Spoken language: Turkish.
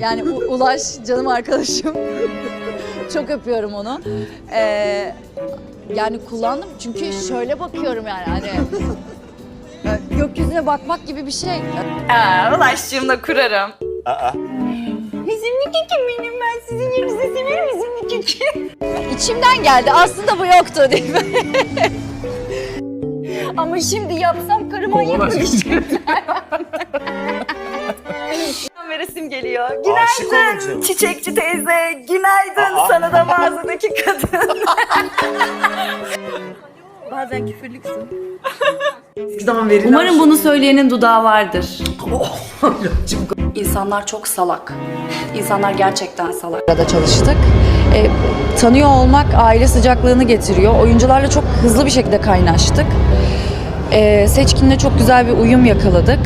Yani U- Ulaş canım arkadaşım. Çok öpüyorum onu. Ee, yani kullandım çünkü şöyle bakıyorum yani hani e, gökyüzüne bakmak gibi bir şey. Aa, ulaştığımda kurarım. Aa. Üzümlü kekim benim ben sizin yerinize severim üzümlü keki. İçimden geldi aslında bu yoktu değil mi? Ama şimdi yapsam karıma ayıp Veresim geliyor. Aşık Günaydın çiçekçi teyze. Günaydın Aa. sana da mağazadaki kadın. Bazen küfürlüksün. Umarım bunu söyleyenin dudağı vardır. İnsanlar çok salak. İnsanlar gerçekten salak. Arada çalıştık. E, tanıyor olmak aile sıcaklığını getiriyor. Oyuncularla çok hızlı bir şekilde kaynaştık. E, Seçkin'le çok güzel bir uyum yakaladık.